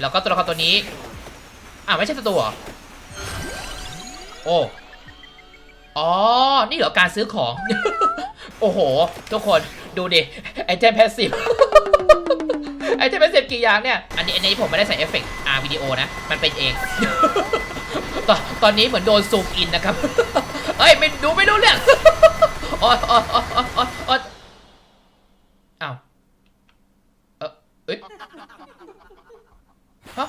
แล้วก็ตัวละครตัวนี้ อ่าไม่ใช่ตัวโอ้อ๋อ นี่เหรอการซื้อของ โอ้โห ทุกคนดูดิไอเทมแพสซีฟไอเทมแพสซีฟกี่อย่างเนี่ย อันนี้อันนี้ผมไม่ได้ใส่เอฟเฟกต์อาร์วิดีโอนะ มันเป็นเอง ตอนตอนนี้เหมือนโดนซูมอินนะครับ เอ้ยไม่ดูไม่รู้เรื่องอ๊ยโอ๊ยโอ๊ยโอ๊ยโอ๊ยโอ๊ยอ้าวเออเอ้ย ฮะ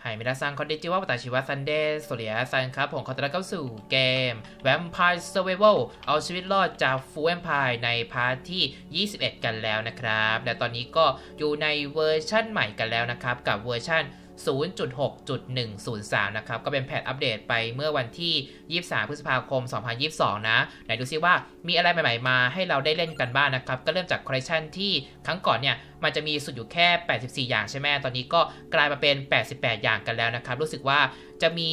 ไฮมิราซังคอนดิจิวะวาตาชิวะซันเดย์สวัสดีซันครับ ผมขอต้อนรับเข้าสู่เกม Vampire Survival เอาชีวิตรอดจากฟูแวมไพร์ในพาร์ทที่ 21 กันแล้วนะครับ และตอนนี้ก็อยู่ในเวอร์ชั่นใหม่กันแล้วนะครับ กับเวอร์ชั่น 0.6.103 นะครับ ก็เป็นแพทอัปเดตไปเมื่อวันที่ 23 พฤษภาคม 2022 นะ ไหนดูซิว่ามีอะไรใหม่ ๆ มาให้เราได้เล่นกันบ้างนะครับ ก็เริ่มจากคอลเลคชันที่ครั้งก่อนเนี่ย มันจะมีสุดอยู่แค่ 84 อย่างใช่ไหม ตอนนี้ก็กลายมาเป็น 88 อย่างกันแล้วนะครับ รู้สึกว่าจะมี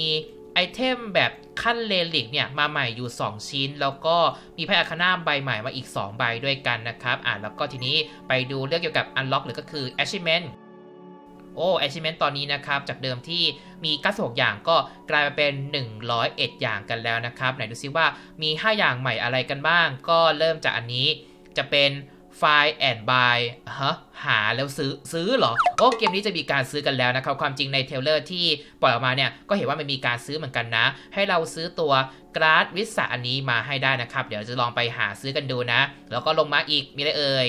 ไอเทมแบบขั้นเลลิกเนี่ยมาใหม่อยู่ 2 ชิ้น แล้วก็มีไพ่อาคานาใบใหม่มาอีก 2 ใบด้วยกันนะครับ อ่าแล้วก็ทีนี้ไปดูเรื่องเกี่ยวกับ Unlock หรือก็คือ Achievement โอ้ achievement ตอนนี้นะครับ จากเดิมที่มี 96 อย่างก็กลายมาเป็น 101 อย่างกันแล้วนะครับ ไหนดูซิว่ามี 5 อย่างใหม่อะไรกันบ้าง ก็เริ่มจากอันนี้จะเป็น Find and buy ฮะหาแล้วซื้อซื้อเหรอ โอ้เกมนี้จะมีการซื้อกันแล้วนะครับ ความจริงในเทลเลอร์ที่ปล่อยออกมาเนี่ยก็เห็นว่ามันมีการซื้อเหมือนกันนะ ให้เราซื้อตัวกราดวิสาอันนี้มาให้ได้นะครับ เดี๋ยวจะลองไปหาซื้อกันดูนะ แล้วก็ลงมาอีกมีอะไรเอ่ย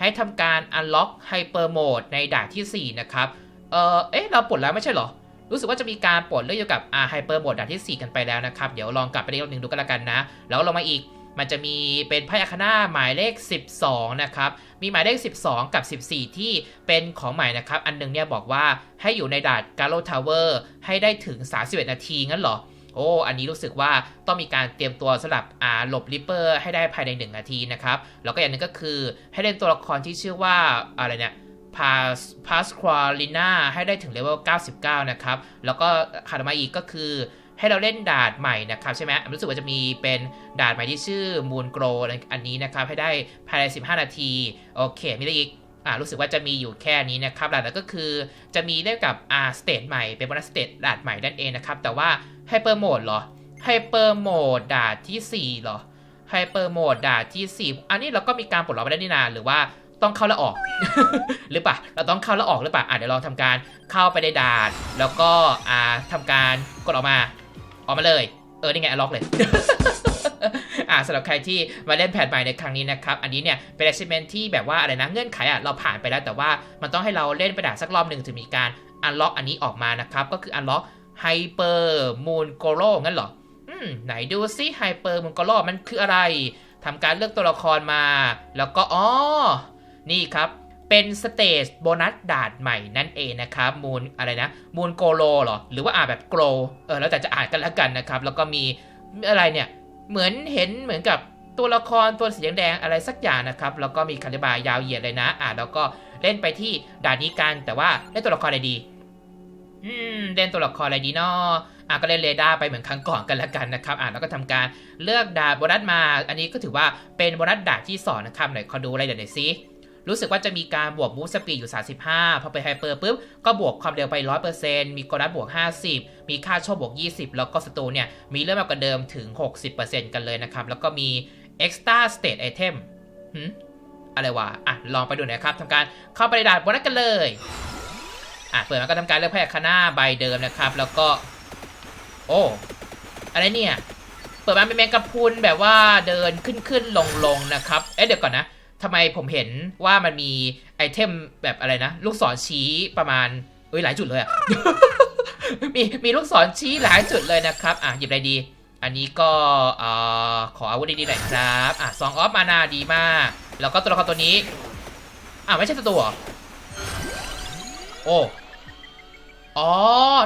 ให้ทำการ unlock hyper mode ในด่านทีสี่4 นะครับ เออเอ๊ะเราปลดแล้วไม่ใช่เหรอ รู้สึกว่าจะมีการปลดเรื่องเกี่ยวกับอ่า hyper mode ด่านที่ 4 กันไปแล้วนะครับ เดี๋ยวลองกลับไปอีกรอบหนึ่งดูกันละกันนะ แล้วลงมาอีกมันจะมีเป็นไพ่อาคาน่าหมายเลข 12 นะครับ มีหมายเลข 12 กับ 14 ที่เป็นของใหม่นะครับ อันหนึงเนี่ยบอกว่าให้อยู่ในด่าน g a l o Tower ให้ได้ถึง 31 นาทีงั้นเหรอ โอ้ อันนี้รู้สึกว่าต้องมีการเตรียมตัวสำหรับอ่าหลบริปเปอร์ให้ได้ภายใน 1 นาทีนะครับ แล้วก็อย่างหนึงก็คือให้เล่นตัวละครที่ชื่อว่าอะไรเนี่ย พาสพาสควาลิน่าให้ได้ถึงเลเวล 99 นะครับ แล้วก็ขาดมาอีกก็คือให้เราเล่นดานใหม่นะครับใช่ไหมรู้สึกว่าจะมีเป็นดานใหม่ที่ชื่อ Moon Grow อันนี้นะครับ ให้ได้ภายใน 15 นาที โอเค มีอะไรอีกอ่ารู้สึกว่าจะมีอยู่แค่นี้นะครับด่านนั้นก็คือจะมีเรื่องกับอ่าสเตทใหม่เป็นบนัสสเตทดานใหม่นั่นเองนะครับ แต่ว่าไฮเปอร์โหมดเหรอไฮเปอร์โหมดดานทีสี่ 4 เหรอไฮเปอร์โหมดดานที่ 4 อันนี้เราก็มีการปลดล็อกไปได้นี่นาหรือว่า ต้องเข้าแล้วออก หรือเปล่า เราต้องเข้าแล้วออกหรือเปล่าอะเดี๋ยวเราทำการเข้าไปในด่าน แล้วก็อ่าทำการกดออกมา ออกมาเลย เออนี่ไงล็อกเลยอ่าสำหรับใครที่มาเล่นแพทใหม่ในครั้งนี้นะครับ อันนี้เนี่ยเป็น achievement ที่แบบว่าอะไรนะเงื่อนไขอะเราผ่านไปแล้ว แต่ว่ามันต้องให้เราเล่นไปด่านสักรอบหนึ่งถึงมีการ unlock อันนี้ออกมานะครับ ก็คือ unlock hyper moon g o r o งั้นเหรออืมไหนดูซิ hyper moon g o r o มันคืออะไรทำการเลือกตัวละครมา แล้วก็อ๋อ นี่ครับ เป็นสเตจโบนัสด่านใหม่นั่นเองนะครับมูนอะไรนะมูนโกโลเหรอ หรือว่าอ่านแบบโกลเออแล้วแต่จะอ่านกันแล้วกันนะครับ แล้วก็มีอะไรเนี่ย เหมือนเห็นเหมือนกับตัวละครตัวสีแดงอะไรสักอย่างนะครับ แล้วก็มีคำอธิบายยาวเหยียดเลยนะ อ่านแล้วก็เล่นไปที่ด่านนี้กันแต่ว่าเล่นตัวละครอะไรดี อืมเล่นตัวละครอะไรดีเนาะอะก็เล่นเรดาร์ไปเหมือนครั้งก่อนกันแล้วกันนะครับ อะแล้วก็ทำการเลือกดาบโบนัสมา อันนี้ก็ถือว่าเป็นโบนัสดาบที่สองนะครับไหนขอดูอะไรเดี๋ยวหน่อยซิ รู้สึกว่าจะมีการบวกมูสปีดอยู่ 35 พอไปไฮเปอร์ปุ๊บ ก็บวกความเร็วไป 100%มีกรัสบวก 50 มีค่าโชคบวก 20 แล้วก็สตูเนี่ย มีเรื่องมากกว่าเดิมถึง 60%กันเลยนะครับ แล้วก็มี extra state item หึอะไรวะ อะ ลองไปดูหน่อยครับทำการเข้าไปในด่านโบนัสกันเลย อะ เปิดมาก็ทำการเลือกแพทย์คณาใบเดิมนะครับ แล้วก็ โอ้ อะไรเนี่ย เปิดมาเป็นแมงกะพรุนแบบว่าเดินขึ้นขึ้นลงลงนะครับ เอ๊ะเดี๋ยวก่อนนะ ทำไมผมเห็นว่ามันมีไอเทมแบบอะไรนะ ลูกศรชี้ประมาณเอ้ยหลายจุดเลยอะมีมีลูกศรชี้หลายจุดเลยนะครับ อะหยิบอะไรดี อันนี้ก็เอ่อขออาวุธดีๆหน่อยครับ อะซองออฟมานาดีมาก แล้วก็ตัวละครตัวนี้ อะไม่ใช่ตัวหรอ โอ้อ๋อ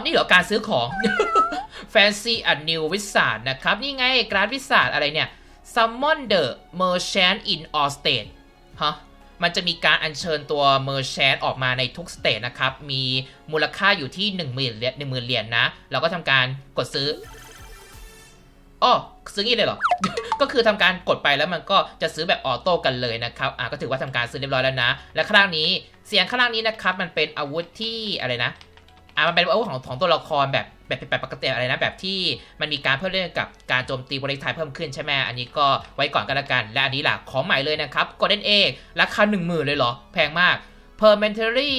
นี่เหรอการซื้อของ Fancy a New Wizard นะครับ นี่ไงกราดวิสาดอะไรเนี่ย Summon the Merchant in all state ฮะมันจะมีการอัญเชิญตัว Merchant ออกมาในทุกสเตทนะครับ มีมูลค่าอยู่ที่ 1 0,000เหรียญ10,000เหรียญนะเราก็ทำการกดซื้ออ๋อซื้องี้เลยเหรอ ก็คือทำการกดไปแล้วมันก็จะซื้อแบบออโต้กันเลยนะครับ อะก็ถือว่าทำการซื้อเรียบร้อยแล้วนะ และข้างล่างนี้ เสียงข้างล่างนี้นะครับ มันเป็นอาวุธที่อะไรนะ อะมันเป็นอาวุธของของตัวละครแบบแบบแบบปกติอะไรนะแบบที่มันมีการเพิ่มเรื่องกับการโจมตีบริทายเพิ่มขึ้นใช่ไหมอันนี้ก็ไว้ก่อนกันละกัน และอันนี้ล่ะของใหม่เลยนะครับ Golden Egg ราคา 1 0,000 เลยเหรอ แพงมาก Permanently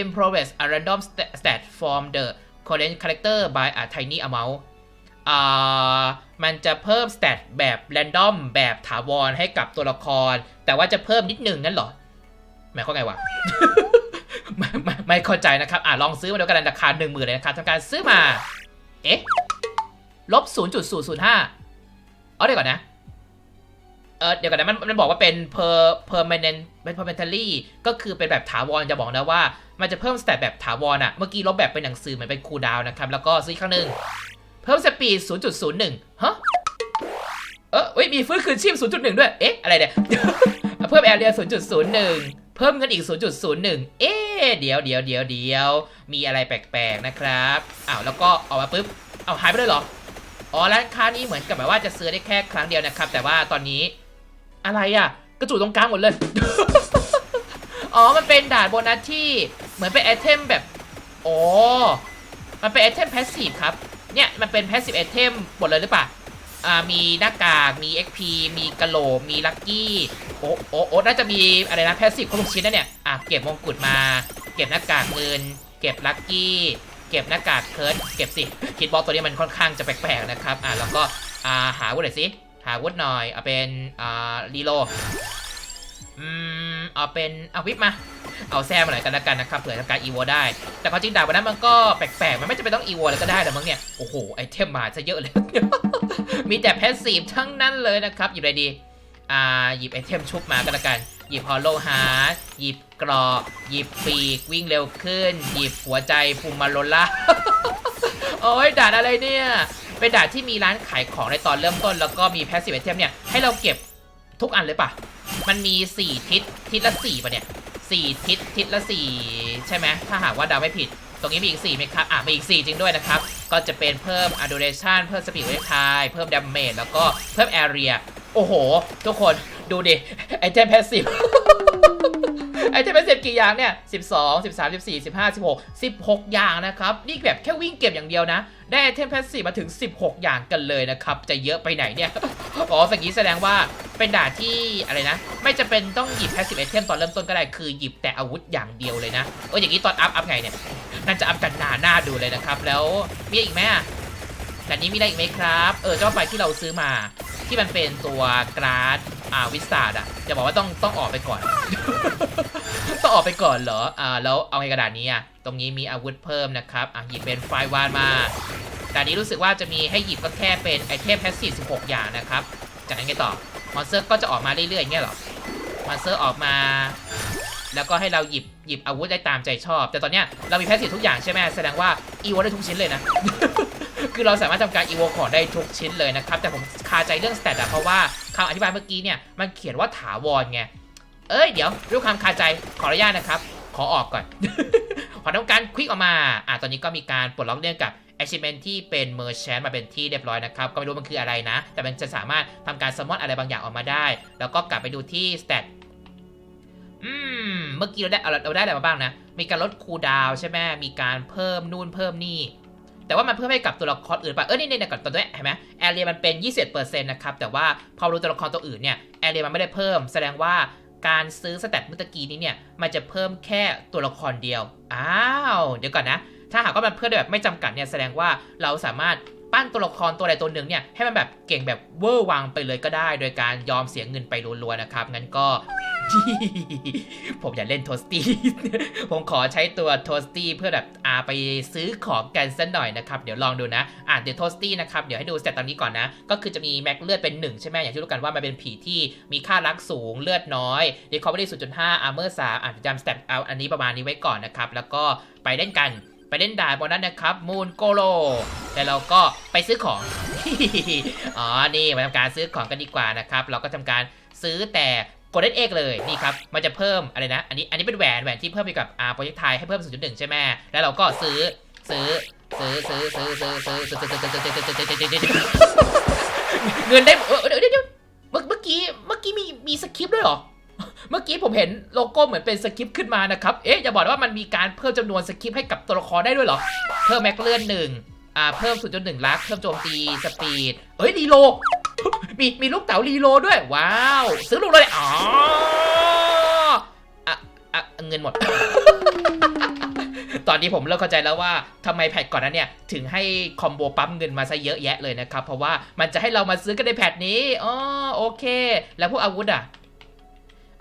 improves a random stat stat from the current character by a tiny amount อ่ามันจะเพิ่มสเตตแบบแรนดอมแบบถาวรให้กับตัวละคร แต่ว่าจะเพิ่มนิดหนึ่งนั่นเหรอหมายความไงวะ ไม่ไม่ไม่เข้าใจนะครับ อ่าลองซื้อมาดูกันราคาหนึ่งหมื่นเลยนะครับทำการซื้อมา เอ๊ะ ลบศูนย์จุดศูนย์ศูนย์ห้าเอาเดี๋ยวก่อนนะ เออเดี๋ยวก่อนนะมันมันบอกว่าเป็น per permanent เป็น permanently ก็คือเป็นแบบถาวรจะบอกนะว่า มันจะเพิ่มสเตตแบบถาวรอะเมื่อกี้ลบแบบเป็นหนังสือเหมือนเป็นคูลดาวน์นะครับ แล้วก็ซื้ออีกครั้งหนึ่งเพิ่มสปีด 0.01 ฮะ เออเว้ย มีฟื้นคืนชีพ 0.1 ด้วย เอ๊ะ อะไรเนี่ย เพิ่มแอเรีย 0.01 เพิ่มเงินอีก 0.01 เอ๊เดี๋ยวเดี๋ยวเดี๋ยวเดี๋ยว มีอะไรแปลกๆนะครับอ้าวแล้วก็ออกมาปุ๊บเอาหายไปเลยเหรอ อ๋อร้านค้านี้เหมือนกับแบบว่าจะซื้อได้แค่ครั้งเดียวนะครับ แต่ว่าตอนนี้อะไรอะ กระจุกตรงกลางหมดเลย อ๋อ มันเป็นด่านโบนัสที่เหมือนเป็นไอเทมแบบ อ๋อ มันเป็นไอเทมแพสซีฟครับ เนี่ย มันเป็น passive item หมดเลยหรือเปล่า มีหน้ากากมี XP มีกะโหลกมีลัคกี้โอ้โอ้โอ้น่าจะมีอะไรนะ passive ครบทุกชิ้นนะเนี่ยอะเก็บมงกุฎมา เก็บหน้ากากเงิน เก็บลัคกี้เก็บหน้ากากเคิร์ดเก็บสิคิดบอสตัวนี้มันค่อนข้างจะแปลกๆนะครับอะแล้วก็อ่าหาวุธหน่อยสิหาวุธหน่อยเอาเป็นอ่ารีโลอืมเอาเป็นเอาวิปมา เอาแซมมาหน่อยกันละกันนะครับเผื่อทำการอีโวได้ แต่ความจริงดาบวันนั้นมันก็แปลกๆ มันไม่จำเป็นต้องอีโวเลยก็ได้แต่มั้งเนี่ย โอ้โห ไอเทมมาซะเยอะเลย มีแต่แพสซีฟทั้งนั้นเลยนะครับ หยิบอะไรดี อ่า หยิบไอเทมชุบมากันละกัน หยิบฮอลโลฮาร์ดหยิบกรอกหยิบปีกวิ่งเร็วขึ้น หยิบหัวใจภูมิมาโลล่าโอ้ยด่านอะไรเนี่ยเป็นด่านที่มีร้านขายของในตอนเริ่มต้น แล้วก็มีแพสซีฟไอเทมเนี่ยให้เราเก็บทุกอันเลยปะมันมี 4 ทิศทิศละ4ป่ะเนี่ย สี่ทิศทิศละสี่ใช่ไหมถ้าหากว่าเดาไม่ผิด ตรงนี้มีอีก4ไหมครับ อะมีอีก 4 จริงด้วยนะครับ ก็จะเป็นเพิ่ม adoration เพิ่ม speed เวททายเพิ่ม damage แล้วก็เพิ่ม area โอ้โห ทุกคนดูดิ ไอเทม passive ไอเทม passive กี่อย่างเนี่ย12 13 14 15 16 16อย่างนะครับ นี่แบบแค่วิ่งเก็บอย่างเดียวนะ ได้ไอเทม passive มาถึง 16 อย่างกันเลยนะครับ จะเยอะไปไหนเนี่ย อ๋อสังกี้แสดงว่าเป็นด่านที่อะไรนะ ไม่จะเป็นต้องหยิบ passive item ตอนเริ่มต้นก็ได้ คือหยิบแต่อาวุธอย่างเดียวเลยนะ เอออย่างนี้ตอนอัพอัพไงเนี่ยน่าจะอัพกันหนาหน้าดูเลยนะครับ แล้วมีอีกไหม แต่นี้มีอะไรอีกไหมครับ เออเจ้าไฟที่เราซื้อมา ที่มันเป็นตัวกราดอ่าวิสตาดอะจะบอกว่าต้องต้องออกไปก่อน ต้องออกไปก่อนเหรอ อ่าแล้วเอาไงกระดาษนี้อะตรงนี้มีอาวุธเพิ่มนะครับอะหยิบเป็นไฟวานมาแต่นี้รู้สึกว่าจะมีให้หยิบก็แค่เป็นไอเทมแพสซีฟ16 อย่างนะครับ จากนั้นไงต่อ มอนสเตอร์ก็จะออกมาเรื่อยๆอย่างเงี้ยเหรอ มอนสเตอร์ออกมา แล้วก็ให้เราหยิบหยิบอาวุธได้ตามใจชอบ แต่ตอนเนี้ยเรามีแพสซีฟทุกอย่างใช่ไหมแสดงว่าอีโวได้ทุกชิ้นเลยนะ คือเราสามารถทำการอีโวของได้ทุกชิ้นเลยนะครับ แต่ผมคาใจเรื่องสเตตอะเพราะว่าคำอธิบายเมื่อกี้เนี่ย มันเขียนว่าถาวรไง เอ้ย เดี๋ยวด้วยความคาใจขออนุญาตนะครับ ขอออกก่อน ขอทำการคลิกออกมา อะตอนนี้ก็มีการปลดล็อกเรื่องกับ achievement ที่เป็น merchant มาเป็นที่เรียบร้อยนะครับ ก็ไม่รู้มันคืออะไรนะ แต่มันจะสามารถทำการ summon อะไรบางอย่างออกมาได้ แล้วก็กลับไปดูที่ stat อืม เมื่อกี้เราได้เราเราได้อะไรมาบ้างนะ มีการลดคูลดาวใช่ไหมมีการเพิ่มนู่นเพิ่มนี่ แต่ว่ามันเพิ่มให้กับตัวละครอื่นไป เออนี่นี่ก่อนตัวนี้เห็นไหมแอเรียมันเป็น 21%นะครับ แต่ว่าพอรู้ตัวละครตัวอื่นเนี่ยแอเรียมันไม่ได้เพิ่ม แสดงว่าการซื้อสแตทเมื่อกี้นี้เนี่ยมันจะเพิ่มแค่ตัวละครเดียว อ้าว เดี๋ยวก่อนนะ ถ้าหากว่ามันเพิ่มแบบไม่จำกัดเนี่ยแสดงว่าเราสามารถ ปั้นตัวละครตัวใดตัวหนึ่งเนี่ยให้มันแบบเก่งแบบเวอร์วังไปเลยก็ได้ โดยการยอมเสียเงินไปรัวๆนะครับ งั้นก็ ผมอย่าเล่นโทสตี้ ผมขอใช้ตัวโทสตี้เพื่อแบบอาไปซื้อของกันสักหน่อยนะครับ เดี๋ยวลองดูนะ อ่านเดี๋ยวโทสตี้นะครับ เดี๋ยวให้ดูสเตตตอนนี้ก่อนนะ ก็คือจะมีแม็กเลือดเป็น 1 ใช่ไหมอย่างที่รู้กันว่ามันเป็นผีที่มีค่ารักสูงเลือดน้อย recovery 0.5 armor 3อ่านจำสเตตเอาอันนี้ประมาณนี้ไว้ก่อนนะครับแล้วก็ไปเล่นกัน ไปเล่นด่านบนนั้นนะครับมูนโกโลแล้วเราก็ไปซื้อของ อ๋อ นี่มาทำการซื้อของกันดีกว่านะครับ เราก็ทำการซื้อแต่กดเล่นเอกเลยนี่ครับ มันจะเพิ่มอะไรนะ อันนี้อันนี้เป็นแหวนแหวนที่เพิ่มไปกับอาโปรเจกต์ไทยให้เพิ่ม0.1ใช่ไหมแล้วเราก็ซื้อซื้อซื้อซื้อซื้อซื้อซื้อซื้อซื้อซื้อซื้อซื้อซื้อซื้อเงินได้เออดี๋ยวเมื่อเมื่อกี้เมื่อกี้มีมีสคริปต์ด้วยเหรอ เมื่อกี้ผมเห็นโลโก้เหมือนเป็นสคริปต์ขึ้นมานะครับ เอ๊ะอย่าบอกนะว่ามันมีการเพิ่มจำนวนสคริปต์ให้กับตัวละครได้ด้วยเหรอ เพิ่มแม็กเลื่อนหนึ่งอ่า เพิ่มศูนย์จุดหนึ่งลัก เพิ่มโจมตี สปีด เอ้ยรีโล มีมีลูกเต๋ารีโลด้วย ว้าว ซื้อลูกเลยอ๋ออะอะเงินหมด ตอนนี้ผมเริ่มเข้าใจแล้วว่าทำไมแพทก่อนนั้นเนี่ย ถึงให้คอมโบปั๊มเงินมาซะเยอะแยะเลยนะครับ เพราะว่ามันจะให้เรามาซื้อกันในแพทนี้ อ๋อ โอเค แล้วพวกอาวุธอะ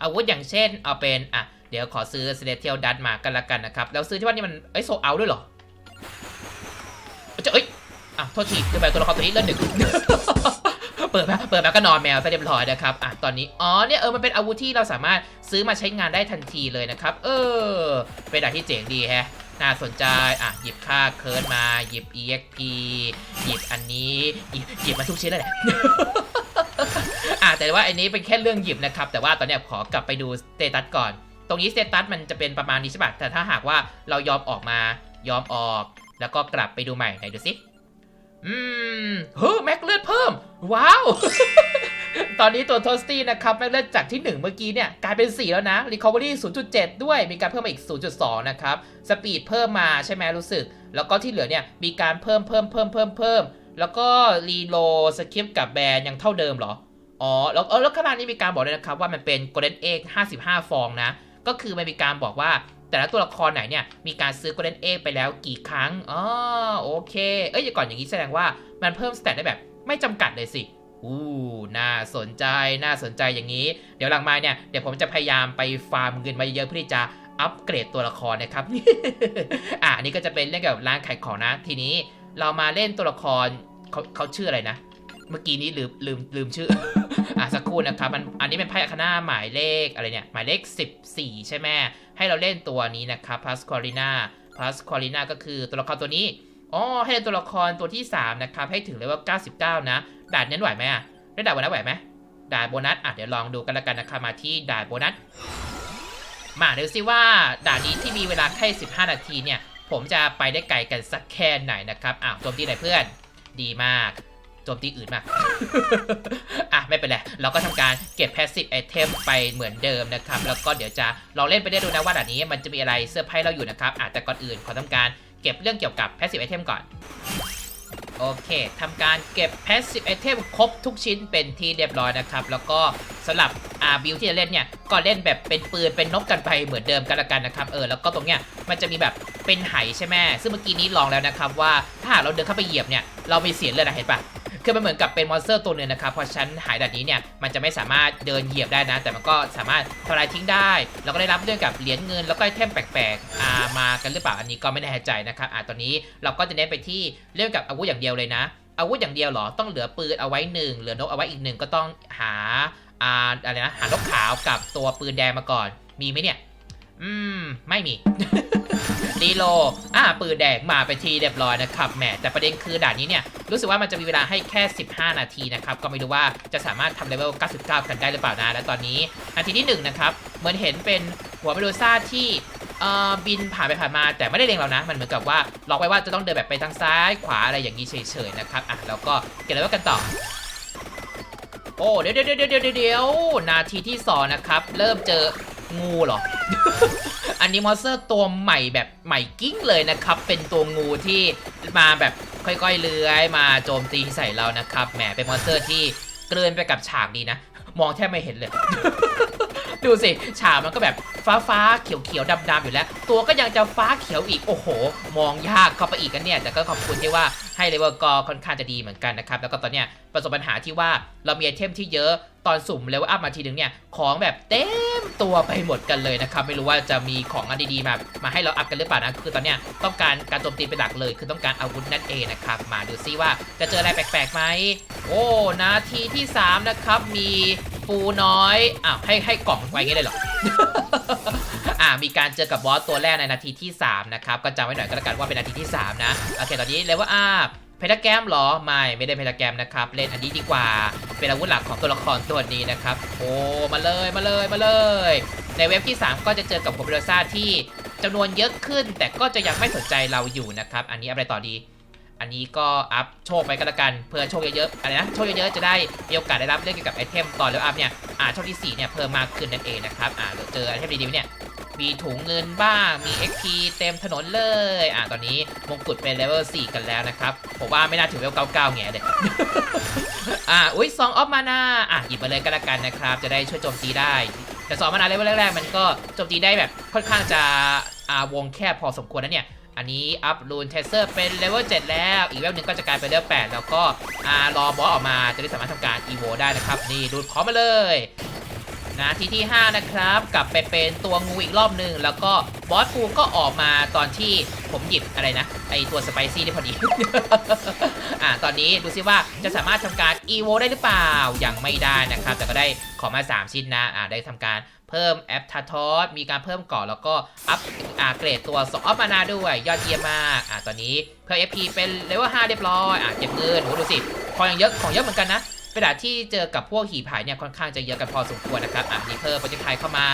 อาวุธอย่างเช่นเอาเป็นอะเดี๋ยวขอซื้อสเตเตียลดั๊ดมากันละกันนะครับ แล้วซื้อที่ว่านี่มันเอ้ยโซเอาด้วยเหรอจะเอ้ยอะโทษทีจะไปตัวละครตัวนี้เลื่อนหนึ่งเปิดมาเปิดมาก็นอนแมวซะเรียบร้อยนะครับอะตอนนี้อ๋อเนี่ยเออมันเป็นอาวุธที่เราสามารถซื้อมาใช้งานได้ทันทีเลยนะครับ เออ เป็นอะไรที่เจ๋งดีแฮะ น่าสนใจ อะ หยิบค่าเคิร์นมา หยิบ EXP หยิบอันนี้ หยิบมาทุกชิ้นเลยแหละอะแต่ว่าอันนี้เป็นแค่เรื่องหยิบนะครับ แต่ว่าตอนเนี้ยขอกลับไปดูสเตตัสก่อน ตรงนี้สเตตัสมันจะเป็นประมาณนี้ใช่ปะแต่ถ้าหากว่าเรายอมออกมา ยอมออก แล้วก็กลับไปดูใหม่ ไหนดูสิ อืม เฮ้ยแม็กเลือดเพิ่ม ว้าว ตอนนี้ตัวโทสตี้นะครับแม็กเลือดจากที่ 1 เมื่อกี้เนี่ยกลายเป็น 4 แล้วนะ Recovery 0.7 ด้วย มีการเพิ่มมาอีก 0.2 นะครับ สปีดเพิ่มมาใช่ไหมรู้สึก แล้วก็ที่เหลือเนี่ยมีการเพิ่มเพิ่มเพิ่มเพิ่มเพิ่มแล้วก็รีโลสคริปกับแบรนด์ยังเท่าเดิมเหรอ อ๋อ แล้วเออแล้วข้างล่างนี้มีการบอกด้วยนะครับว่ามันเป็น Golden Egg 55 ฟองนะ ก็คือมันมีการบอกว่าแต่ละตัวละครไหนเนี่ยมีการซื้อ Golden Egg ไปแล้วกี่ครั้ง อ๋อ โอเค เอ้ยก่อนอย่างนี้แสดงว่ามันเพิ่มสเตตได้แบบไม่จำกัดเลยสิ อู้น่าสนใจน่าสนใจอย่างนี้ เดี๋ยวหลังมาเนี่ยเดี๋ยวผมจะพยายามไปฟาร์มเงินมาเยอะเพื่อที่จะอัปเกรดตัวละครนะครับ อะอันนี้ก็จะเป็นเรื่องเกี่ยวกับร้านขายของนะ ทีนี้เรามาเล่นตัวละครเขาเขาชื่ออะไรนะ เมื่อกี้นี้ลืมลืมลืมชื่อ อะสักครู่นะครับ มันอันนี้เป็นไพ่อาคาน่าหมายเลขอะไรเนี่ย หมายเลข 14 ใช่ไหมให้เราเล่นตัวนี้นะครับพัสคอริน่าพัสคอริน่าก็คือตัวละครตัวนี้ อ๋อให้ตัวละครตัวที่ 3 นะครับ ให้ถึงเลเวล99 นะด่านนั้นไหวไหมอะได้ด่านโบนัสไหวไหมด่านโบนัสอะเดี๋ยวลองดูกันละกันนะครับมาที่ด่านโบนัสมาดูซิว่าด่านนี้ที่มีเวลาแค่ 15 นาทีเนี่ย ผมจะไปได้ไกลกันสักแค่ไหนนะครับอ้าวโจมตีไหนเพื่อน ดีมากโจมตีอื่นมาก อะ ไม่เป็นไร เราก็ทำการเก็บ passive item ไปเหมือนเดิมนะครับ แล้วก็เดี๋ยวจะลองเล่นไปได้ดูนะว่าด่านนี้มันจะมีอะไรเซอร์ไพรส์เราอยู่นะครับอะแต่ก่อนอื่นขอทำการ เก็บเรื่องเกี่ยวกับ passive item ก่อน โอเคทำการเก็บ passive item ครบทุกชิ้นเป็นที่เรียบร้อยนะครับ แล้วก็สำหรับอาบิวที่จะเล่นเนี่ย ก็เล่นแบบเป็นปืนเป็นนกกันไปเหมือนเดิมกันละกันนะครับ เออ แล้วก็ตรงเนี้ยมันจะมีแบบเป็นไหใช่ไหมซึ่งเมื่อกี้นี้ลองแล้วนะครับว่าถ้าหากเราเดินเข้าไปเหยียบเนี่ย เรามีเสียงเลยนะเห็นปะ คือมันเหมือนกับเป็นมอนสเตอร์ตัวหนึ่งนะครับเพราะฉันหายดัดนี้เนี่ยมันจะไม่สามารถเดินเหยียบได้นะ แต่มันก็สามารถทำลายทิ้งได้ แล้วก็ได้รับเรื่องกับเหรียญเงินแล้วก็ไอเทมแปลกๆอ่ามากันหรือเปล่าอันนี้ก็ไม่แน่ใจนะครับอ่าตอนนี้เราก็จะเน้นไปที่เรื่องกับอาวุธอย่างเดียวเลยนะอาวุธอย่างเดียวหรอ ต้องเหลือปืนเอาไว้หนึ่งเหลือนกเอาไว้อีกหนึ่งก็ต้องหาอ่าอะไรนะหานกขาวกับตัวปืนแดงมาก่อน มีไหมเนี่ย อืม ไม่มี รีโลอ่าปืนแดงมาไปทีเรียบร้อยนะครับแหมแต่ประเด็นคือด่านนี้เนี่ยรู้สึกว่ามันจะมีเวลาให้แค่ 15 นาทีนะครับก็ไม่รู้ว่าจะสามารถทำเลเวล 99 กันได้หรือเปล่านะและตอนนี้นาทีที่ 1 นะครับ เหมือนเห็นเป็นหัวเมดูซ่าที่เอ่อบินผ่านไปผ่านมาแต่ไม่ได้เล็งเรานะ มันเหมือนกับว่าล็อกไว้ว่าจะต้องเดินแบบไปทางซ้ายขวาอะไรอย่างนี้เฉยๆนะครับอะแล้วก็เก็บเลเวลกันต่อโอ้เดี๋ยวเดี๋ยวเดี๋ยวเดี๋ยวเดี๋ยวนาทีที่สองนะครับ เริ่มเจอ งูเหรอ อันนี้มอนสเตอร์ตัวใหม่แบบใหม่กิ้งเลยนะครับ เป็นตัวงูที่มาแบบค่อยๆเลื้อยมาโจมตีใส่เรานะครับ แหมเป็นมอนสเตอร์ที่เกลื่อนไปกับฉากดีนะ มองแทบไม่เห็นเลย ดูสิ ฉากมันก็แบบฟ้าฟ้าๆเขียวเขียวดำดำๆอยู่แล้ว ตัวก็ยังจะฟ้าเขียวอีก โอ้โห มองยากเข้าไปอีกกันเนี่ย แต่ก็ขอบคุณที่ว่า ให้เลเวลกอค่อนข้างจะดีเหมือนกันนะครับ แล้วก็ตอนเนี้ยประสบปัญหาที่ว่าเรามีไอเทมที่เยอะตอนสุ่มเลเวลอัพมาทีหนึ่งเนี่ย ของแบบเต็มตัวไปหมดกันเลยนะครับ ไม่รู้ว่าจะมีของอันดีๆมามาให้เราอัพกันหรือเปล่านะ คือตอนเนี้ยต้องการการโจมตีเป็นหลักเลย คือต้องการอาวุธนั่นเองนะครับ มาดูซิว่าจะเจออะไรแปลกๆไหมโอ้นาทีที่สามนะครับมี ปูน้อย อ้าวให้ให้กล่องไว้งี้เลยเหรอ อ่ามีการเจอกับบอสตัวแรกในนาทีที่ 3 นะครับ ก็จำไว้หน่อยก็แล้วกันว่าเป็นนาทีที่ 3 นะ โอเค ตอนนี้เลเวลอัพเพทาแกรมเหรอ ไม่ ไม่ได้เพทาแกรมนะครับ เล่นอันนี้ดีกว่า เป็นอาวุธหลักของตัวละครตัวนี้นะครับ โอ้ มาเลย มาเลย มาเลย ในเว็บที่ 3 ก็จะเจอกับโคเบโรซ่าที่จำนวนเยอะขึ้น แต่ก็จะยังไม่สนใจเราอยู่นะครับ อันนี้อะไรต่อดี อันนี้ก็อัพโชคไปก็แล้วกันเพื่อโชคเยอะๆอะไรนะโชคเยอะๆจะได้มีโอกาสได้รับเรื่องเกี่ยวกับไอเทมตอนแล้วอัพเนี่ยอ่าโชคที่สี่เนี่ยเพิ่มมากขึ้นนั่นเองนะครับอ่าเดี๋ยวเจอไอเทมดีๆเนี่ยมีถุงเงินบ้างมี XP เต็มถนนเลยอ่าตอนนี้มงกุฎเป็นเลเวล4กันแล้วนะครับผมว่าไม่น่าถึงเลเวล99แง่เลยอ่าอุ้ยซองออฟมานาอะหยิบมาเลยก็แล้วกันนะครับ จะได้ช่วยโจมตีได้แต่ซองมานาเลเวลแรกๆมันก็โจมตีได้แบบค่อนข้างจะอ่าวงแคบพอสมควรนะเนี่ย อันนี้อัพรูนเทเซอร์เป็นเลเวล7แล้ว อีกเลเวลหนึ่งก็จะกลายเป็นเลเวล8แล้วก็อารอบอสออกมาจะได้สามารถทำการอีโวได้นะครับ นี่ดูดขอมาเลย นะทีที่ 5 นะครับ กลับไปเป็นตัวงูอีกรอบหนึ่งแล้วก็บอสฟูก็ออกมาตอนที่ผมหยิบอะไรนะไอตัวสไปซี่ได้พอดี อ่าตอนนี้ดูซิว่าจะสามารถทำการอีโวได้หรือเปล่ายังไม่ได้นะครับ แต่ก็ได้ของมา 3 ชิ้นนะอ่าได้ทำการเพิ่มแอปทาทอสมีการเพิ่มเกาะแล้วก็อัพอ่าเกรดตัว2ออฟมานาด้วยยอดเยี่ยมมากอ่าตอนนี้เพิ่ม FP เป็นเลเวล5เรียบร้อยอ่าเก็บเงินโหดูสิของยังเยอะของเยอะเหมือนกันนะ เวลาที่เจอกับพวกหีผายเนี่ยค่อนข้างจะเยอะกันพอสมควรนะครับอ่านี่เพิ่มโปรเจกต์ไทยเข้ามา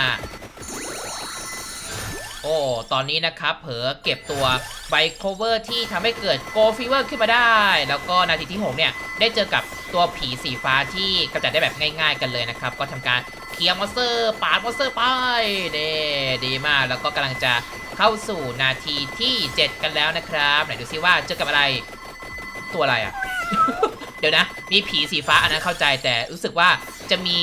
โอ้ ตอนนี้นะครับ เผลอเก็บตัวไบโคเวอร์ที่ทำให้เกิดโกฟีเวอร์ขึ้นมาได้ แล้วก็นาทีที่ 6 เนี่ย ได้เจอกับตัวผีสีฟ้าที่กำจัดได้แบบง่าย ๆ กันเลยนะครับ ก็ทำการเคลียร์มอสเตอร์ปาดมอสเตอร์ไปเด้ดีมาก แล้วก็กำลังจะเข้าสู่นาทีที่ 7 กันแล้วนะครับ ไหนดูซิว่าเจอกับอะไร ตัวอะไรอะ เดี๋ยวนะ มีผีสีฟ้าอันนั้นเข้าใจแต่รู้สึกว่าจะมี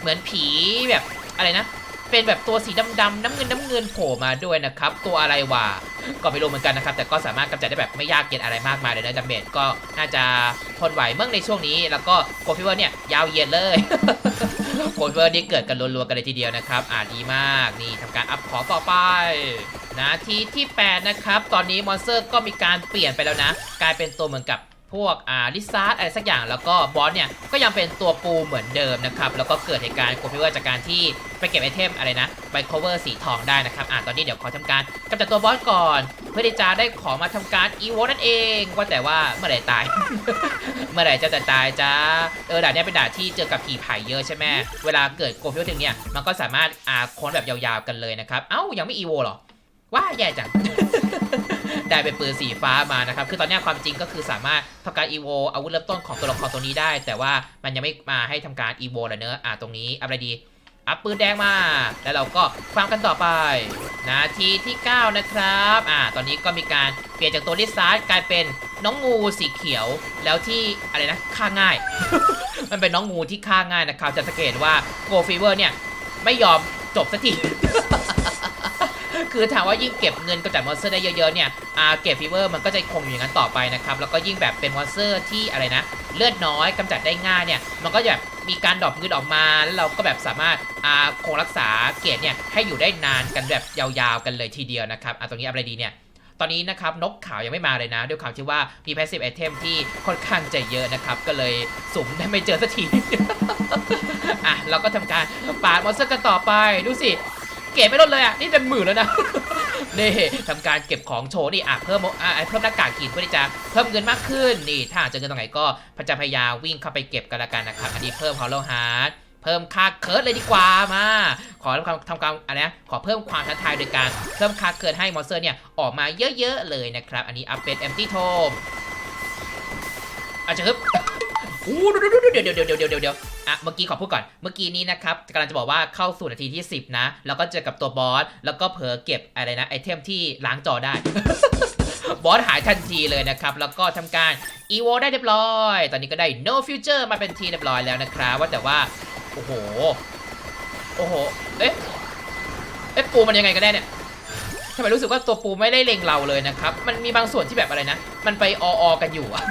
เหมือนผีแบบอะไรนะ เป็นแบบตัวสีดำๆน้ำเงินน้ำเงินโผล่มาด้วยนะครับ ตัวอะไรวะก็ไม่รู้เหมือนกันนะครับ แต่ก็สามารถกำจัดได้แบบไม่ยากเย็นอะไรมากมายเลยนะดาเมจก็น่าจะทนไหวเมื่อในช่วงนี้ แล้วก็โกฟิเวอร์เนี่ยยาวเย็นเลยโกฟิเวอร์นี่เกิดกันรัวๆกันเลยทีเดียวนะครับ อ่าดีมากนี่ทำการอัพขอต่อไปนาทีที่ 8 นะครับ ตอนนี้มอนสเตอร์ก็มีการเปลี่ยนไปแล้วนะ กลายเป็นตัวเหมือนกับ พวกอ่าลิซาร์ดอะไรสักอย่างแล้วก็บอสเนี่ยก็ยังเป็นตัวปูเหมือนเดิมนะครับแล้วก็เกิดเหตุการณ์โกฟิเวอร์จากการที่ไปเก็บไอเทมอะไรนะไบโคเวอร์สีทองได้นะครับอ่าตอนนี้เดี๋ยวขอทำการกำจัดตัวบอสก่อน เพื่อที่จะได้ของมาทำการอีโวนั่นเองว่าแต่ว่าเมื่อไหร่ตาย เมื่อไหร่จะจะตายจ้าเออด่านเนี้ยเป็นด่านที่เจอกับผีไผ่เยอะใช่ไหมเวลาเกิดโกฟิเวอร์ถึงเนี่ยมันก็สามารถอ่าค้นแบบยาวๆกันเลยนะครับเอ้ายังไม่อีโวหรอว่าแย่จัง ได้เป็นปืนสีฟ้ามานะครับ คือตอนนี้ความจริงก็คือสามารถทำการอีโวอาวุธเริ่มต้นของตัวละครตัวนี้ได้ แต่ว่ามันยังไม่มาให้ทำการอีโวเลยเนอะอ่าตรงนี้อะไรดี อัพปืนแดงมา แล้วเราก็ฟังกันต่อไป นาทีที่ 9 นะครับ อ่า ตอนนี้ก็มีการเปลี่ยนจากตัวลิซ่ากลายเป็นน้องงูสีเขียว แล้วที่อะไรนะฆ่าง่าย มันเป็นน้องงูที่ฆ่าง่ายนะครับ จะสังเกตว่าโกฟีเวอร์เนี่ยไม่ยอมจบสักที คือถามว่ายิ่งเก็บเงินกำจัดมอนสเตอร์ได้เยอะๆเนี่ยอาเก็บฟีเวอร์มันก็จะคงอยู่อย่างนั้นต่อไปนะครับ แล้วก็ยิ่งแบบเป็นมอนสเตอร์ที่อะไรนะ เลือดน้อยกำจัดได้ง่ายเนี่ย มันก็จะแบบมีการดรอปเงินออกมา แล้วเราก็แบบสามารถอาคงรักษาเกรดเนี่ยให้อยู่ได้นานกันแบบยาวๆกันเลยทีเดียวนะครับอะตรงนี้อะไรดีเนี่ยตอนนี้นะครับนกขาวยังไม่มาเลยนะ ด้วยความที่ว่ามี passive item ที่ค่อนข้างจะเยอะนะครับ ก็เลยสุ่มได้ไม่เจอสักที อะ เราก็ทำการปาดมอนสเตอร์กันต่อไป ดูสิ เก็บไม่ลดเลยอะ นี่เป็นหมื่นแล้วนะ นี่ทำการเก็บของโชว์นี่อะเพิ่มอะเพิ่มหน้ากากขีดเพื่อที่จะเพิ่มเงินมากขึ้น นี่ถ้าหาเจอเงินตรงไหนก็พยายามพยายามวิ่งเข้าไปเก็บกันละกันนะครับ อันนี้เพิ่มฮอลโลฮาร์ดเพิ่มค่าเคิร์ดเลยดีกว่ามา ขอทำความทำความอะไรนะขอเพิ่มความท้าทายโดยการเพิ่มค่าเคิร์ดให้มอนสเตอร์เนี่ยออกมาเยอะๆเลยนะครับ อันนี้อัพเป็น empty tome อาจจะฮึบอู้เดี๋ยวเดี๋ยวเดี๋ยวเดี๋ยวเดี๋ยวเดี๋ยว อะเมื่อกี้ขอพูดก่อน เมื่อกี้นี้นะครับกำลังจะบอกว่าเข้าสู่นาทีที่ 10 นะ แล้วก็เจอกับตัวบอส แล้วก็เผลอเก็บอะไรนะไอเทมที่ล้างจอได้ บอสหายทันทีเลยนะครับ แล้วก็ทำการ e v o ได้เรียบร้อย ตอนนี้ก็ได้ no future มาเป็นทีเรียบร้อยแล้วนะครับ ว่าแต่ว่า โอ้โห โอ้โห เอ๊ะ เอ๊ะปูมันยังไงกันแน่เนี่ยทำไมรู้สึกว่าตัวปูไม่ได้เล็งเราเลยนะครับ มันมีบางส่วนที่แบบอะไรนะ มันไปออๆกันอยู่อะ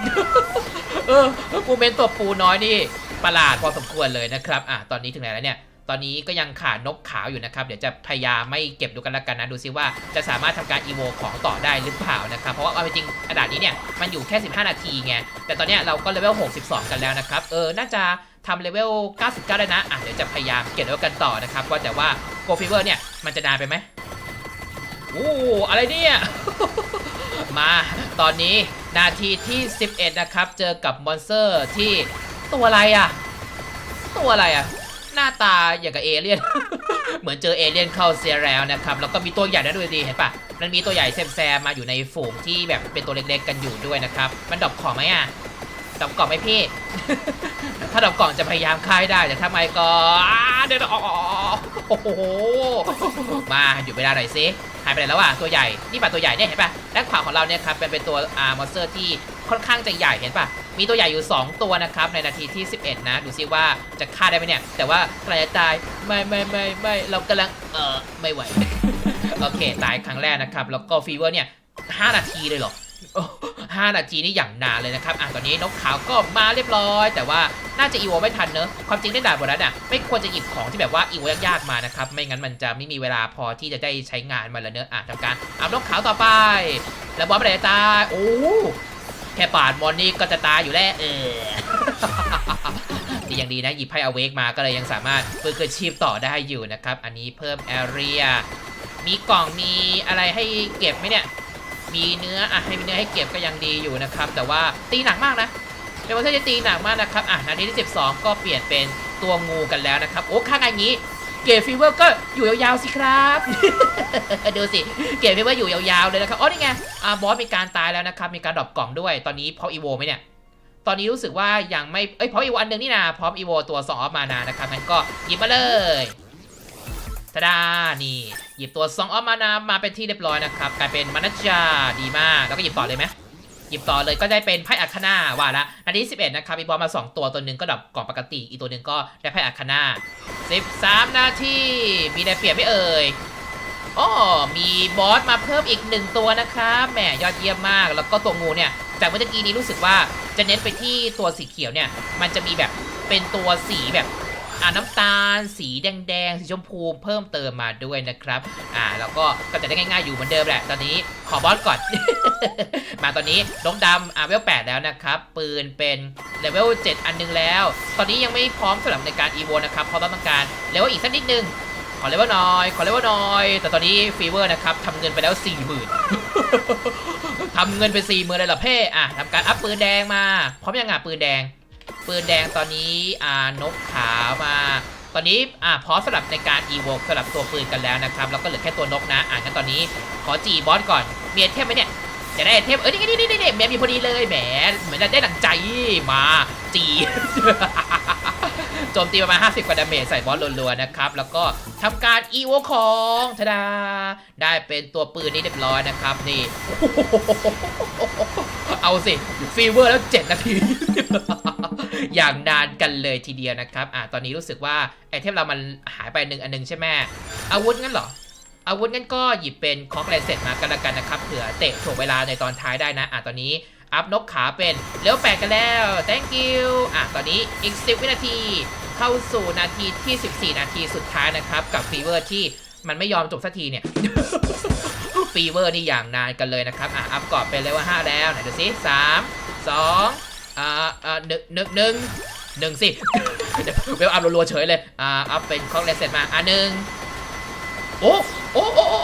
เออปูเป็นตัวปูน้อยนี่ ประหลาดพอสมควรเลยนะครับอะตอนนี้ถึงไหนแล้วเนี่ยตอนนี้ก็ยังขาดนกขาวอยู่นะครับ เดี๋ยวจะพยายามไม่เก็บดูกันละกันนะ ดูซิว่าจะสามารถทำการอีโวของต่อได้หรือเปล่านะครับ เพราะว่าเอาจริงกระดาษนี้เนี่ย มันอยู่แค่ 15 นาทีไง แต่ตอนนี้เราก็เลเวล 62 กันแล้วนะครับ เออ น่าจะทำเลเวล 99 ได้นะ อะ เดี๋ยวจะพยายามเก็บเลเวกันต่อนะครับ ว่าแต่ว่าโกฟิเวอร์เนี่ย มันจะนานไปไหมโอ้อะไรเนี่ย มา ตอนนี้นาทีที่ 11 นะครับ เจอกับมอนสเตอร์ที่ ตัวอะไรอะ ตัวอะไรอะ หน้าตาอย่างกับเอเลี่ยน เหมือนเจอเอเลี่ยนเข้าเสียแล้วนะครับ แล้วก็มีตัวใหญ่นะดูดีเห็นปะมันมีตัวใหญ่แซมๆมาอยู่ในฝูงที่แบบเป็นตัวเล็กๆกันอยู่ด้วยนะครับ มันดอปของไหมอะดอปกล่องไหมพี่ ถ้าดอปกล่องจะพยายามคายได้แต่ทำไมก็อ่าเดี๋ยวอ๋อโอ้โห มาหยุดเวลาหน่อยสิายไปไหนแล้วอะตัวใหญ่นี่ป่ะตัวใหญ่เนี่ยเห็นป่ะด้านขวาของเราเนี่ยครับเป็นเป็นตัวอ่ามอนสเตอร์ที่ค่อนข้างจะใหญ่เห็นป่ะมีตัวใหญ่อยู่ 2 ตัวนะครับในนาทีที่ 11 นะ ดูซิว่าจะฆ่าได้ไหมเนี่ย แต่ว่ากระจะตายไม่ไม่ไม่ไม่เรากำลังเออไม่ไหว โอเค ตายครั้งแรกนะครับ แล้วก็ฟีเวอร์เนี่ย 5 นาทีเลยเหรอ ห้านาทีนี่อย่างนานเลยนะครับ อะตอนนี้นกขาวก็มาเรียบร้อย แต่ว่าน่าจะอีโวไม่ทันเนอะความจริงได้ด่าบนนั้นอะไม่ควรจะหยิบของที่แบบว่าอีโวยากๆมานะครับ ไม่งั้นมันจะไม่มีเวลาพอที่จะได้ใช้งานมันแล้วเนอะอะทำการเอานกขาวต่อไป แล้วบอสไปไหนตายโอ้แค่ปาดมอนนี่ก็จะตายอยู่แล้วเออดีอย่างดีนะหยิบไพ่อเวกมาก็เลยยังสามารถฟื้นคืนชีพต่อได้อยู่นะครับ อันนี้เพิ่มแอเรียมีกล่องมีอะไรให้เก็บไหมเนี่ย มีเนื้ออะให้มีเนื้อให้เก็บก็ยังดีอยู่นะครับ แต่ว่าตีหนักมากนะเป็นว่าถ้าจะตีหนักมากนะครับอะนาทีที่ 12 ก็เปลี่ยนเป็นตัวงูกันแล้วนะครับ โอ้ข้างอย่างนี้เกรดฟีเวอร์ก็อยู่ยาวๆสิครับดูสิเกรดฟีเวอร์อยู่ยาวๆเลยนะครับอ๋อนี่ไงอ่าบอสมีการตายแล้วนะครับมีการดรอปกล่องด้วยตอนนี้พร้อมอีโวไหมเนี่ยตอนนี้รู้สึกว่ายังไม่เอ้ยพร้อมอีโวอันหนึ่งนี่นะพร้อมอีโวตัว2ออฟมานานะครับงั้นก็หยิบมาเลย ทาดานี่ หยิบตัว2องออฟมานามาเป็นที่เรียบร้อยนะครับกลายเป็นมานาจาดีมาก แล้วก็หยิบต่อเลยไหมหยิบต่อเลยก็ได้เป็นไพ่อัคนาว่าละนาที11 นะครับมีบอลมา 2 ตัวตัวหนึ่งก็ดับกล่องปกติ อีกตัวหนึ่งก็ได้ไพ่อัคนา13 นาทีมีได้เปรียบไม่เอ่ยอ๋อมีบอสมาเพิ่มอีก1ตัวนะครับแหมยอดเยี่ยมมาก แล้วก็ตัวงูเนี่ยจากเมื่อกี้นี้รู้สึกว่าจะเน้นไปที่ตัวสีเขียวเนี่ย มันจะมีแบบเป็นตัวสีแบบ อ่าน้ำตาล สีแดงๆสีชมพูเพิ่มเติมมาด้วยนะครับอ่าแล้วก็ก็จะได้ง่ายๆอยู่เหมือนเดิมแหละตอนนี้ขอบอสก่อน มาตอนนี้น้องดำอ่าเวล8แล้วนะครับ ปืนเป็นเลเวล7อันนึงแล้ว ตอนนี้ยังไม่พร้อมสำหรับในการอีโวนะครับเพราะว่าต้องการเลเวลอีกสักนิดนึงขอเลเวลหน่อย ขอเลเวลหน่อย แต่ตอนนี้ฟีเวอร์นะครับทำเงินไปแล้ว 40,000ทำเงินไป4 0,000เลยเหรอเพ่อะทำการอัพปืนแดงมา พร้อมยังอะปืนแดง ปืนแดงตอนนี้อ่านกขาวมา ตอนนี้อ่าพร้อมสำหรับในการอีโวสำหรับตัวปืนกันแล้วนะครับแล้วก็เหลือแค่ตัวนกนะอ่างั้นตอนนี้ขอจีบอสก่อนมีไอเทมไหมเนี่ยจะได้เทมเอ้ยนี่นี่นี่นี่แหมมีพอดีเลยแหมเหมือนจะได้ดังใจมาจีโจมตีประมาณ 50 กว่าดาเมจใส่บอสรัวๆนะครับ แล้วก็ทำการอีโวของทดา ได้เป็นตัวปืนนี้เรียบร้อยนะครับ นี่ เอาสิฟีเวอร์แล้ว 7 นาที อย่างนานกันเลยทีเดียวนะครับอ่าตอนนี้รู้สึกว่าไอเทมเรามันหายไปหนึ่งอันหนึ่งใช่ไหมอาวุธงั้นเหรออาวุธงั้นก็หยิบเป็นคอกแลนเสร็จมากันละกันนะครับเผื่อเตะถ่วงเวลาในตอนท้ายได้นะอะตอนนี้อัพนกขาเป็นเลี้ยวแปดกันแล้ว thank you อะตอนนี้อีก 10 วินาทีเข้าสู่นาทีที่ 14 นาทีสุดท้ายนะครับ กับฟีเวอร์ที่มันไม่ยอมจบสักทีเนี่ยฟีเวอร์นี่อย่างนานกันเลยนะครับอะอัพกอนเป็นเลเวล5แล้วไหนดูสิสามส อ่าอ่าหนึ่งหนึ่งหนึ่งหนึ่งสิเวลอัพรัวๆเฉยเลย อ่า อัพเป็นคอกแลนเสร็จมา อะหนึ่งโอ้โอ้โอ้โอ้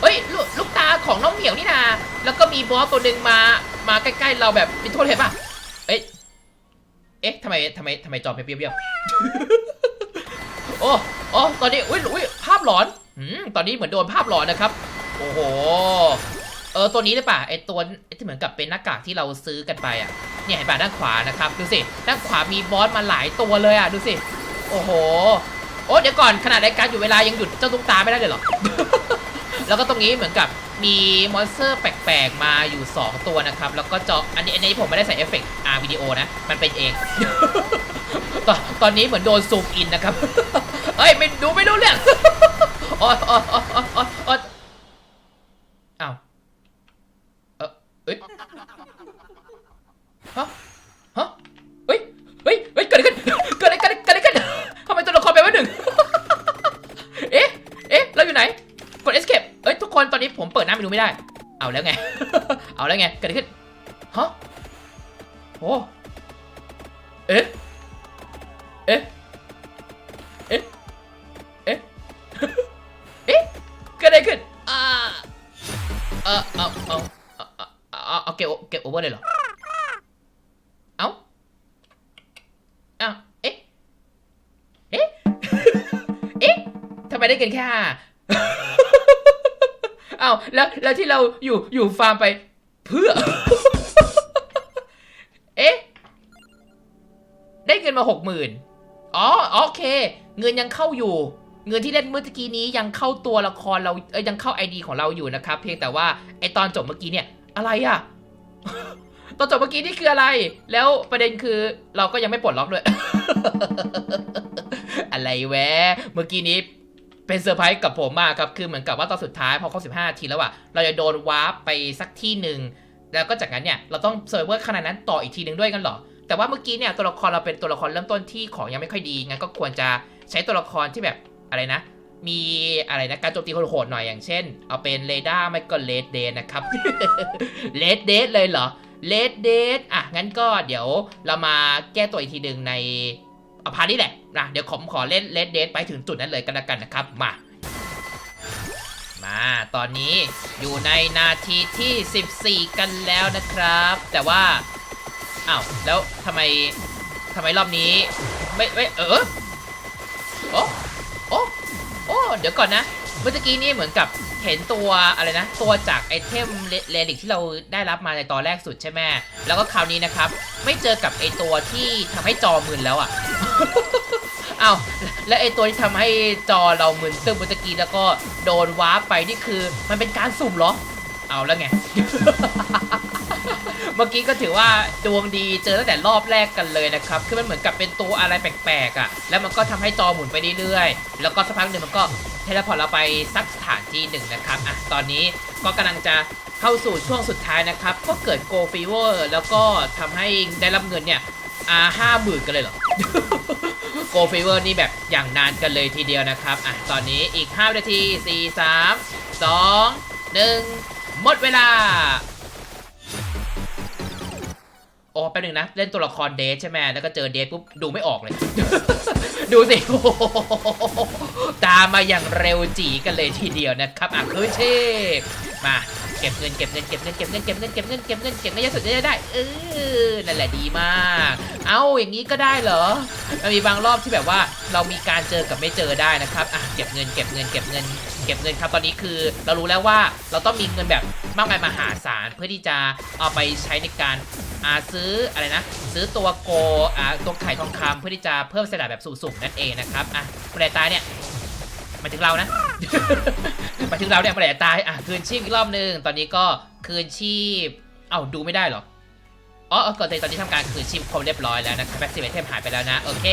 เฮ้ยลลูกตาของน้องเหมียวนี่นา แล้วก็มีบอสตัวหนึ่งมา มาใกล้ๆเราแบบมีโทษเห็นปะเอ๊ะ เอ๊ะทำไมทำไมทำไมจอมเปรี้ยวๆโอ้โอ้ตอนนี้ อุ้ยอุ้ยภาพหลอน อืม ตอนนี้เหมือนโดนภาพหลอนนะครับ โอ้โห ออตัวนี้หรือเปล่าไอตัวไอที่เหมือนกับเป็นหน้ากากที่เราซื้อกันไปอะเนี่ยเห็นป่ะด้านขวานะครับดูสิด้านขวามีบอสมาหลายตัวเลยอะดูสิโอ้โหโอ้เดี๋ยวก่อนขนาดรายการอยู่เวลายังหยุดเจ้าตุ๊กตาไม่ได้เลยหรอ แล้วก็ตรงนี้เหมือนกับมีมอนสเตอร์แปลกๆมาอยู่ 2 ตัวนะครับ แล้วก็จออันนี้อันนี้ผมไม่ได้ใส่เอฟเฟกต์อาร์วิดีโอนะ มันเป็นเอง ตอนตอนนี้เหมือนโดนซูมอินนะครับเฮ้ยไม่ดูไม่ดูเรื่องอ๊ยโอ๊ยโอ๊ยโอ๊ยโอ๊ยโอ๊ยอ้าว เอ้ยฮะฮะเฮ้ยเฮ้ยเฮ้ยเกิดอะไรขึ้นเกิดอะไรเกิดอะไรเกิดอะไรขึ้นทำไมตัวละครไปลไว้หนึ่งเอ๊ะเอ๊ะเราอยู่ไหนกด escape เอ้ยทุกคนตอนนี้ผมเปิดหน้าเมนูไม่ได้ เอาแล้วไง เอาแล้วไงเกิดอะไรขึ้นฮะโอ้เอ๊ะาเอ้าแล้วแล้วที่เราอยู่อยู่ฟาร์มไปเพื่อ เอ๊ะ ได้เงินมาหกหมื่นอ๋อโอเค เงินยังเข้าอยู่ เงินที่เล่นเมื่อกี้นี้ยังเข้าตัวละครเราเอ้ยยังเข้าไอดีของเราอยู่นะครับ เพียงแต่ว่าไอตอนจบเมื่อกี้เนี่ย อะไรอะตอนจบเมื่อกี้นี่คืออะไร แล้วประเด็นคือเราก็ยังไม่ปลดล็อกด้วย อะไรแวะ เมื่อกี้นี้ เป็นเซอร์ไพรส์กับผมมากครับ คือเหมือนกับว่าตอนสุดท้ายพอครบ15นาทีแล้วอะเราจะโดนวาร์ปไปสักที่หนึ่ง แล้วก็จากนั้นเนี่ย เราต้องเซิร์ฟเวอร์ขนาดนั้นต่ออีกทีหนึ่งด้วยกันเหรอ แต่ว่าเมื่อกี้เนี่ยตัวละครเราเป็นตัวละครเริ่มต้นที่ของยังไม่ค่อยดี งั้นก็ควรจะใช้ตัวละครที่แบบอะไรนะ มีอะไรนะการโจมตีโหดๆหน่อยอย่างเช่น เอาเป็นเรดาร์ไม่ก็เลดเดนนะครับ เลดเดนเลยเหรอ เลดเดนอะงั้นก็เดี๋ยวเรามาแก้ตัวอีกทีหนึ่งใน อพาร์ทนี้แหละนะเดี๋ยวผมขอเล่นเลดเดนไปถึงจุดนั้นเลยกันละกันนะครับมามาตอนนี้อยู่ในนาทีที่ 14 กันแล้วนะครับ แต่ว่าอ้าวแล้วทำไมทำไมรอบนี้ ไม่ไม่เออโอ้โอ้โอ้เดี๋ยวก่อนนะ เมื่อกี้นี่เหมือนกับ เห็นตัวอะไรนะ ตัวจากไอเทมเลลิกที่เราได้รับมาในตอนแรกสุดใช่ไหมแล้วก็คราวนี้นะครับ ไม่เจอกับไอตัวที่ทำให้จอมึนแล้วอะอ้าวและไอตัวที่ทำให้จอเรามึนซึ่งเมื่อกี้แล้วก็โดนวาร์ปไปนี่คือ มันเป็นการสุ่มเหรอ เอาแล้วไง เมื่อกี้ก็ถือว่าดวงดีเจอตั้งแต่รอบแรกกันเลยนะครับคือมันเหมือนกับเป็นตัวอะไรแปลกๆอะ แล้วมันก็ทำให้จอหมุนไปเรื่อยๆ แล้วก็สักพักหนึ่งมันก็เทเลพอร์ตเราไปสักสถานที่หนึ่งนะครับอะตอนนี้ก็กำลังจะเข้าสู่ช่วงสุดท้ายนะครับ ก็เกิดโกฟีเวอร์แล้วก็ทำให้ได้รับเงินเนี่ยอ่าห้าหมื่นกันเลยเหรอโกฟีเวอร์นี่แบบอย่างนานกันเลยทีเดียวนะครับอะตอนนี้อีก5นาที4 3 2 1 หมดเวลา โอ้แป๊บหนึงนะ เล่นตัวละครเดทใช่ไหมแล้วก็เจอเดทปุ๊บ ดูไม่ออกเลย ดูสิโอตามมาอย่างเร็วจีกันเลยทีเดียวนะครับอะคืนชีพมาเก็บเงินเก็บเงินเก็บเงินเก็บเงินเก็บเงินเก็บเงินเก็บเงินเก็บเงินเยอะสุดจะได้เออนั่นแหละดีมาก เอ้าอย่างนี้ก็ได้เหรอมันมีบางรอบที่แบบว่าเรามีการเจอกับไม่เจอได้นะครับอะเก็บเงินเก็บเงินเก็บเงิน เก็บเงินครับตอนนี้คือ เรารู้แล้วว่าเราต้องมีเงินแบบมากมายมหาศาลเพื่อที่จะเอาไปใช้ในการ อ่าซื้ออะไรนะ ซื้อตัวโกอ่าตัวไข่ทองคำเพื่อที่จะเพิ่มสถาแบบสุ่มๆนั่นเองนะครับอะคนใดตายเนี่ยมาถึงเรานะ มาถึงเราเนี่ยคนใดตายอะคืนชีพอีกรอบนึงตอนนี้ก็คืนชีพเอ้าดูไม่ได้หรออ๋อเออก่อนตอนนี้ทำการคืนชีพครบเรียบร้อยแล้วนะครับแบ็กซีเวทเทมหายไปแล้วนะ โอเค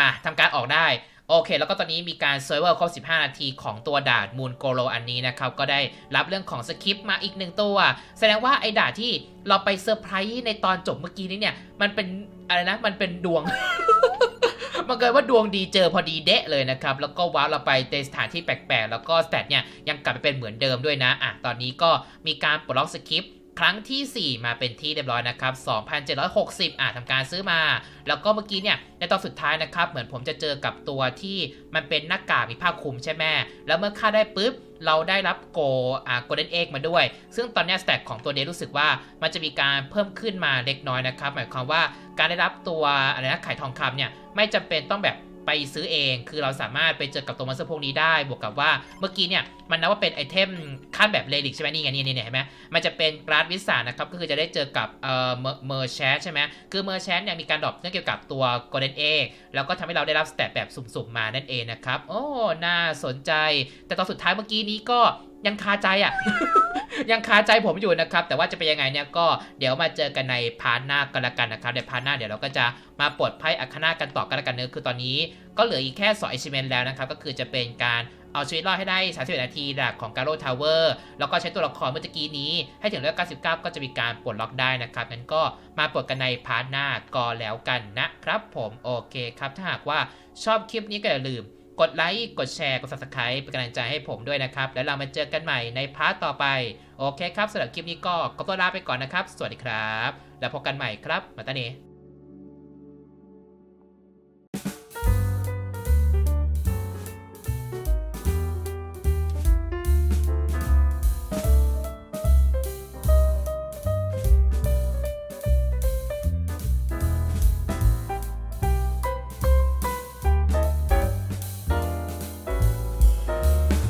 มาทำการออกได้ โอเค แล้วก็ตอนนี้มีการเซิร์ฟเวอร์ครบ 15 นาทีของตัวดานมูนโกโลอันนี้นะครับ ก็ได้รับเรื่องของสคริปต์มาอีกหนึ่งตัว แสดงว่าไอ้ดานที่เราไปเซอร์ไพรส์ในตอนจบเมื่อกี้นี้เนี่ย มันเป็นอะไรนะ มันเป็นดวงมันเกิดว่าดวงดีเจอพอดีเดะเลยนะครับ แล้วก็ว้าวเราไปในสถานที่แปลกๆ แล้วก็สแตทเนี่ยยังกลับไปเป็นเหมือนเดิมด้วยนะอะตอนนี้ก็มีการปลดล็อกสคริปต์ ครั้งทีสี่ 4 มาเป็นที่เรียบร้อยนะครับ 2,760 อะทำการซื้อมา แล้วก็เมื่อกี้เนี่ย ในตอนสุดท้ายนะครับ เหมือนผมจะเจอกับตัวที่มันเป็นหน้ากากมีผ้าคลุมใช่ไหม แล้วเมื่อค่าได้ปุ๊บ เราได้รับโกอ่าโกลเด้นเอ็กมาด้วย ซึ่งตอนนี้สแต็กของตัวเดรู้สึกว่ามันจะมีการเพิ่มขึ้นมาเล็กน้อยนะครับ หมายความว่าการได้รับตัวอะไรนะไข่ทองคำเนี่ย ไม่จำเป็นต้องแบบไปซื้อเอง คือเราสามารถไปเจอกับตัวมอนสเตอร์พวกนี้ได้ บวกกับว่าเมื่อกี้เนี่ยมันนับว่าเป็นไอเทมขั้นแบบเลลิกใช่ไหมนี่ไงนี่นี่เห็นไหมมันจะเป็นกราดวิสานะครับ ก็คือจะได้เจอกับเอ่อเมอร์แชใช่ไหมคือเมอร์แชเนี่ยมีการดรอปเรื่องเกี่ยวกับตัวโกลเด้นเอ็กแล้วก็ทำให้เราได้รับสเตตแบบสุ่มๆมานั่นเองนะครับ โอ้ น่าสนใจ แต่ตอนสุดท้ายเมื่อกี้นี้ก็ยังคาใจอะ ยังคาใจผมอยู่นะครับ แต่ว่าจะเป็นยังไงเนี่ยก็เดี๋ยวมาเจอกันในพาร์ทหน้ากันละกันนะครับในพาร์ทหน้าเดี๋ยวเราก็จะมาปลดไพ่อัคนากันต่อกันละกันเนื้อคือตอนนี้ ก็เหลืออีกแค่2 achievement แล้วนะครับ ก็คือจะเป็นการ เอาชีวิตรอดให้ได้31นาทีหลักของการโรทาวเวอร์แล้วก็ใช้ตัวละครเมื่อกี้นี้ ให้ถึงเลเวล99 ก็จะมีการปลดล็อกได้นะครับงั้นก็มาปลดกันในพาร์ทหน้าก็แล้วกันนะครับผมโอเคครับ ถ้าหากว่าชอบคลิปนี้ก็อย่าลืมกดไลค์ กดแชร์ กด subscribe เป็นกำลังใจให้ผมด้วยนะครับ แล้วเรามาเจอกันใหม่ในพาร์ทต่อไป โอเคครับสำหรับคลิปนี้ก็ขอตัวลาไปก่อนนะครับ สวัสดีครับ แล้วพบกันใหม่ครับ มาตาเน